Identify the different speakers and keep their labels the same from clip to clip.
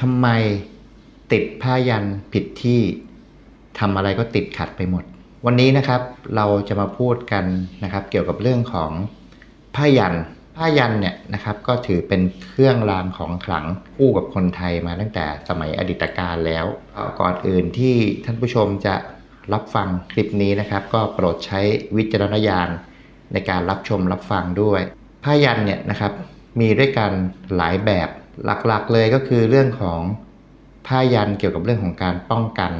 Speaker 1: ทำไมติดผ้ายันผิดที่ทำอะไรก็ติดขัดไปหมด วันนี้นะครับเราจะมาพูดกันนะครับ เกี่ยวกับเรื่องของผ้ายันผ้ายันเนี่ยนะครับก็ถือเป็นเครื่องรางของขลังคู่กับคนไทยมาตั้งแต่สมัยอดีตการแล้วก่อนอื่นที่ท่านผู้ชมจะรับฟังคลิปนี้นะครับ ก็โปรดใช้วิจารณญาณในการรับชมรับฟังด้วยผ้ายันเนี่ยนะครับมีด้วยกันหลายแบบ หลักๆเลยก็คือเรื่องของผ้ายันเกี่ยวกับเรื่องของการป้องกัน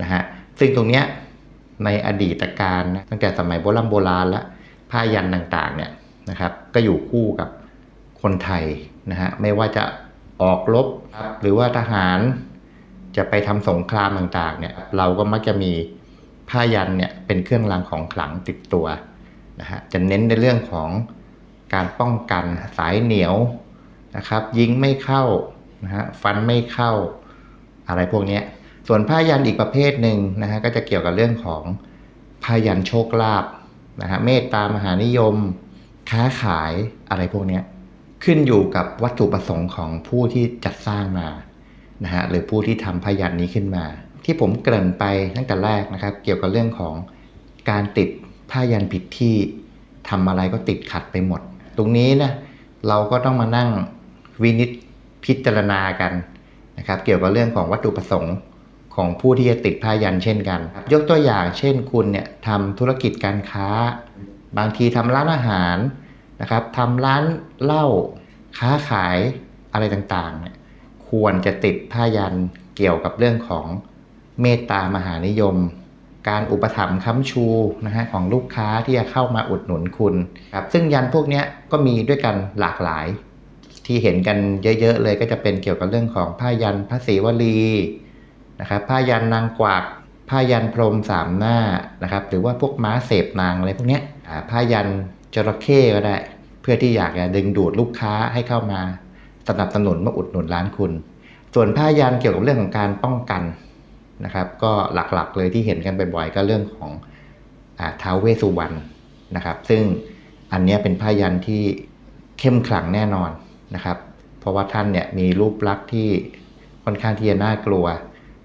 Speaker 1: นะฮะซึ่งตรงเนี้ยในอดีตการนะตั้งแต่สมัยโบราณโบราณแล้วผ้ายันต่างๆเนี่ยนะครับก็อยู่คู่กับคนไทยนะฮะไม่ว่าจะออกรบหรือว่าทหารจะไปทำสงครามต่างๆเนี่ยเราก็มักจะมีผ้ายันเนี่ยเป็นเครื่องรางของขลังติดตัวนะฮะจะเน้นในเรื่องของการป้องกันสายเหนียว นะครับ ยิงไม่เข้านะฮะฟันไม่เข้าอะไรพวกนี้ส่วนผ้ายันอีกประเภทหนึ่งนะฮะก็จะเกี่ยวกับเรื่องของผ้ายันโชคลาภนะฮะเมตตามหานิยม ค้าขายอะไรพวกนี้ขึ้นอยู่กับวัตถุประสงค์ของผู้ที่จัดสร้างมานะฮะหรือผู้ที่ทำผ้ายันนี้ขึ้นมา ที่ผมเกริ่นไปตั้งแต่แรกนะครับ เกี่ยวกับเรื่องของการติดผ้ายันผิดที่ทำอะไรก็ติดขัดไปหมด ตรงนี้นะเราก็ต้องมานั่ง วินิจพิจารณากันนะครับ เกี่ยวกับเรื่องของวัตถุประสงค์ของผู้ที่จะติดผ้ายันเช่นกัน ยกตัวอย่างเช่นคุณเนี่ยทำธุรกิจการค้า บางทีทำร้านอาหารนะครับทำร้านเหล้าค้าขายอะไรต่างๆเนี่ยควรจะติดผ้ายันเกี่ยวกับเรื่องของเมตตามหานิยม การอุปถัมภ์ค้ำชูนะฮะของลูกค้าที่จะเข้ามาอุดหนุนคุณครับซึ่งยันพวกเนี้ยก็มีด้วยกันหลากหลาย ที่เห็นกันเยอะๆเลยก็จะเป็นเกี่ยวกับเรื่องของผ้ายันพระศรีวลีนะครับผ้ายันนางกวักผ้ายันพรมสามหน้านะครับ หรือว่าพวกม้าเสพนางอะไรพวกเนี้ยผ้ายันจระเข้ก็ได้ เพื่อที่อยากจะดึงดูดลูกค้าให้เข้ามาสนับสนุนมาอุดหนุนร้านคุณ ส่วนผ้ายันเกี่ยวกับเรื่องของการป้องกันนะครับ ก็หลักๆเลยที่เห็นกันบ่อยๆก็เรื่องของอาท้าวเวสุวรรณนะครับ ซึ่งอันนี้เป็นผ้ายันที่เข้มขลังแน่นอน นะครับ เพราะว่าท่านเนี่ยมีรูปลักษณ์ที่ค่อนข้างที่จะน่ากลัว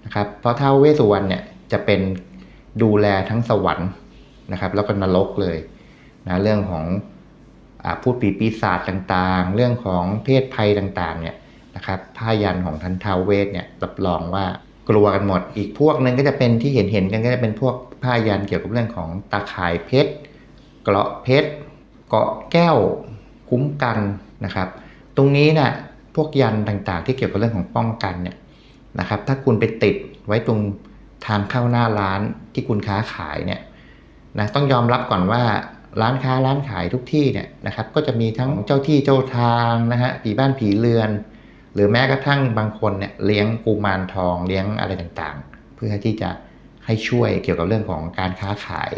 Speaker 1: นะครับ เพราะท้าวเวสสุวรรณเนี่ยจะเป็นดูแลทั้งสวรรค์นะครับ แล้วก็นรกเลยนะเรื่องของอพูดปีปีศาจต่างๆ เรื่องของเพศภัยต่างๆเนี่ยนะครับผ้ายันของท่านท้าวเวสเนี่ยรับรองว่ากลัวกันหมด อีกพวกหนึงก็จะเป็นที่เห็นเห็นกันก็จะเป็นพวกผ้ายันเกี่ยวกับเรื่องของตาข่ายเพชรเกราะเพชรเกาะแก้วคุ้มกันนะครับ รงนี้นะ่ะพวกยันต่างๆ ที่เกี่ยวกับเรื่องของป้องกันเนี่ยนะครับ ถ้าคุณไปติดไว้ตรงทางเข้าหน้าร้านที่คุณค้าขายเนี่ยนะต้องยอมรับก่อนว่าร้านค้าร้านขายทุกที่เนี่ยนะครับ ก็จะมีทั้งเจ้าที่เจ้าทางนะฮะผีบ้านผีเรือน หรือแม้กระทั่งบางคนเนี่ยเลี้ยงกุมารทองเลี้ยงอะไรต่างๆ เพื่อที่จะให้ช่วยเกี่ยวกับเรื่องของการค้าขาย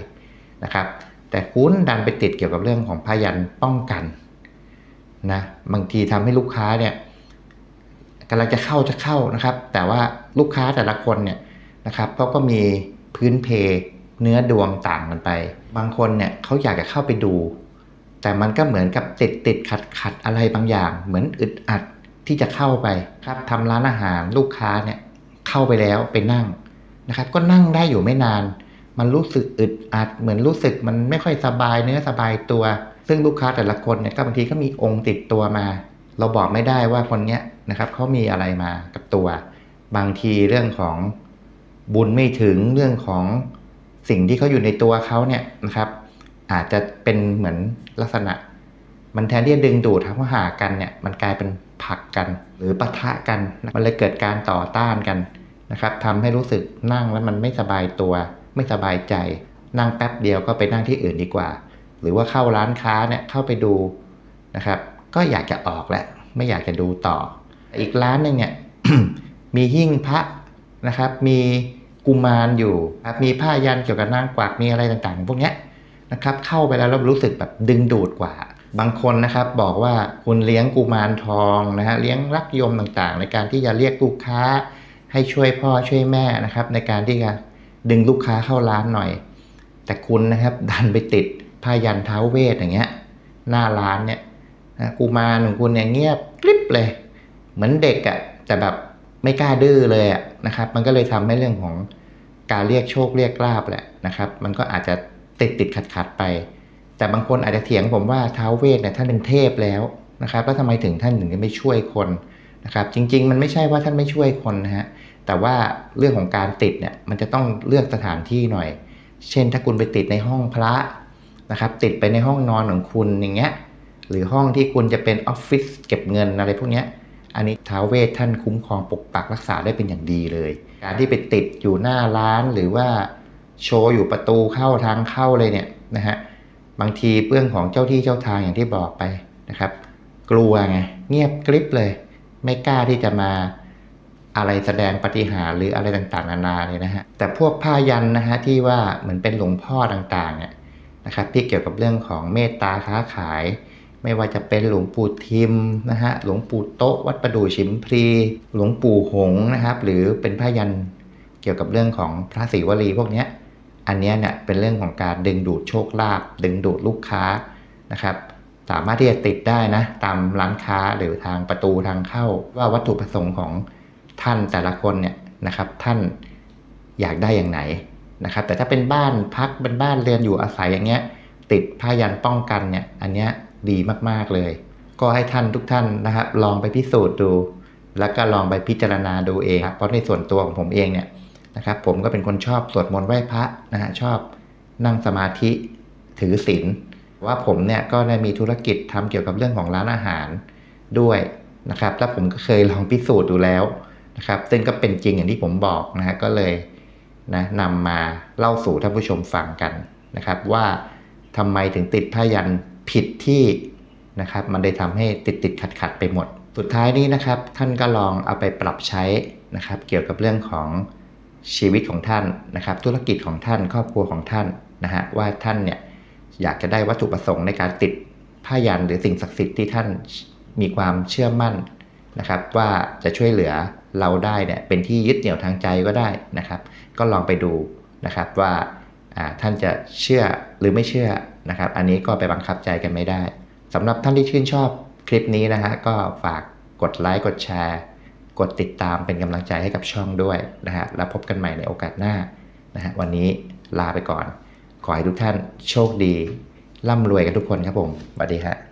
Speaker 1: นะครับ แต่คุณดันไปติดเกี่ยวกับเรื่องของพยันป้องกัน นะบางทีทำให้ลูกค้าเนี่ยกำลังจะเข้าจะเข้านะครับ แต่ว่าลูกค้าแต่ละคนเนี่ยนะครับเขาก็มีพื้นเพเนื้อดวงต่างกันไป บางคนเนี่ยเขาอยากจะเข้าไปดู แต่มันก็เหมือนกับติดติดขัดขัดอะไรบางอย่าง เหมือนอึดอัดที่จะเข้าไปครับทำร้านอาหารลูกค้าเนี่ยเข้าไปแล้วไปนั่งนะครับ ก็นั่งได้อยู่ไม่นาน มันรู้สึกอึดอัด เหมือนรู้สึกมันไม่ค่อยสบายเนื้อสบายตัว ซึ่งลูกค้าแต่ละคนเนี่ยก็บางทีก็มีองค์ติดตัวมา เราบอกไม่ได้ว่าคนเนี้ยนะครับเขามีอะไรมากับตัว บางทีเรื่องของบุญไม่ถึงเรื่องของสิ่งที่เขาอยู่ในตัวเขาเนี่ยนะครับ อาจจะเป็นเหมือนลักษณะ มันแทนที่จะดึงดูดทั้งหากันเนี่ยมันกลายเป็นผลักกันหรือปะทะกัน มันเลยเกิดการต่อต้านกันนะครับทำให้รู้สึกนั่งแล้วมันไม่สบายตัว ไม่สบายใจ นั่งแป๊บเดียวก็ไปนั่งที่อื่นดีกว่า หรือว่าเข้าร้านค้าเนี่ยเข้าไปดูนะครับ ก็อยากจะออกแหละไม่อยากจะดูต่อ อีกร้านหนึ่งเนี่ยมีหิ้งพระนะครับ มีกุมารอยู่ครับมีผ้ายันเกี่ยวกับนางกวักมีอะไรต่างๆ พวกเนี้ยนะครับ เข้าไปแล้วเรารู้สึกแบบดึงดูดกว่า บางคนนะครับบอกว่าคุณเลี้ยงกุมารทองนะฮะเลี้ยงรักยมต่างๆ ในการที่จะเรียกลูกค้า ให้ช่วยพ่อช่วยแม่นะครับ ในการที่จะดึงลูกค้าเข้าร้านหน่อย แต่คุณนะครับดันไปติด ผ้ายันเท้าเวทอย่างเงี้ยหน้าร้านเนี่ยนะกุมารของคุณเนี่ยเงียบกริบเลย เหมือนเด็กอะ่ะแต่แบบไม่กล้าดื้อเลยอะนะครับ มันก็เลยทำให้เรื่องของการเรียกโชคเรียกลาบแหละนะครับ มันก็อาจจะติดติดขัดขัดไป แต่บางคนอาจจะเถียงผมว่าท้าวเวสเนี่ยท่านเป็นเทพแล้วนะครับแล้วทำไมถึงท่านถึงไม่ช่วยคนนะครับ จริง ๆ มันไม่ใช่ว่าท่านไม่ช่วยคนนะฮะแต่ว่าเรื่องของการติดเนี่ยมันจะต้องเลือกสถานที่หน่อย เช่นถ้าคุณไปติดในห้องพระ นะครับติดไปในห้องนอนของคุณอย่างเงี้ยหรือห้องที่คุณจะเป็นออฟฟิศเก็บเงินอะไรพวกเนี้ยอันนี้ท้าวเวทท่านคุ้มครองปกปักรักษาได้เป็นอย่างดีเลย การที่ไปติดอยู่หน้าร้านหรือว่าโชว์อยู่ประตูเข้าทางเข้าเลยเนี่ยนะฮะบางทีเรื่องของเจ้าที่เจ้าทางอย่างที่บอกไปนะครับ กลัวไงเงียบกริบเลย ไม่กล้าที่จะมาอะไรแสดงปฏิหารหรืออะไรต่างๆนานาเลยนะฮะแต่พวกผ้ายันนะฮะที่ว่าเหมือนเป็นหลวงพ่อต่างๆเนี่ย นะครับที่เกี่ยวกับเรื่องของเมตตาค้าขาย ไม่ว่าจะเป็นหลวงปู่ทิมนะฮะหลวงปู่โต๊ะวัดประดู่ชิมพลีหลวงปู่หงนะครับ หรือเป็นพระยันเกี่ยวกับเรื่องของพระศรีวลีพวกเนี้ยอันเนี้ยเนี่ยเป็นเรื่องของการดึงดูดโชคลาภดึงดูดลูกค้านะครับ สามารถที่จะติดได้นะตามร้านค้าหรือทางประตูทางเข้า ว่าวัตถุประสงค์ของท่านแต่ละคนเนี่ยนะครับ ท่านอยากได้อย่างไหน นะครับแต่ถ้าเป็นบ้านพักเป็นบ้านเรือนอยู่อาศัยอย่างเงี้ยติดผ้ายันป้องกันเนี่ยอันเนี้ยดีมากๆเลย ก็ให้ท่านทุกท่านนะครับลองไปพิสูจน์ดู แล้วก็ลองไปพิจารณาดูเองครับเพราะในส่วนตัวของผมเองเนี่ยนะครับผมก็เป็นคนชอบสวดมนต์ไหว้พระนะฮะชอบนั่งสมาธิถือศีลว่าผมเนี่ยก็ได้มีธุรกิจทำเกี่ยวกับเรื่องของร้านอาหารด้วยนะครับ แล้วผมก็เคยลองพิสูจน์ดูแล้วนะครับ ซึ่งก็เป็นจริงอย่างที่ผมบอกนะฮะก็เลย นะนำมาเล่าสู่ท่านผู้ชมฟังกันนะครับ ว่าทำไมถึงติดผ้ายันผิดที่นะครับมันเลยทำให้ติดติดขัดขัดไปหมด สุดท้ายนี้นะครับ ท่านก็ลองเอาไปปรับใช้นะครับ เกี่ยวกับเรื่องของชีวิตของท่านนะครับ ธุรกิจของท่านครอบครัวของท่านนะฮะว่าท่านเนี่ยอยากจะได้วัตถุประสงค์ในการติดผ้ายันหรือสิ่งศักดิ์สิทธิ์ที่ท่านมีความเชื่อมั่นนะครับ ว่าจะช่วยเหลือ เราได้เนี่ยเป็นที่ยึดเหนี่ยวทางใจก็ได้นะครับ ก็ลองไปดูนะครับว่าท่านจะเชื่อหรือไม่เชื่อนะครับ อันนี้ก็ไปบังคับใจกันไม่ได้สำหรับท่านที่ชื่นชอบคลิปนี้นะฮะก็ฝากกดไลค์กดแชร์กดติดตามเป็นกำลังใจให้กับช่องด้วยนะฮะแล้วพบกันใหม่ในโอกาสหน้านะฮะวันนี้ลาไปก่อน ขอให้ทุกท่านโชคดี ร่ำรวยกันทุกคนครับผมสวัสดีฮะ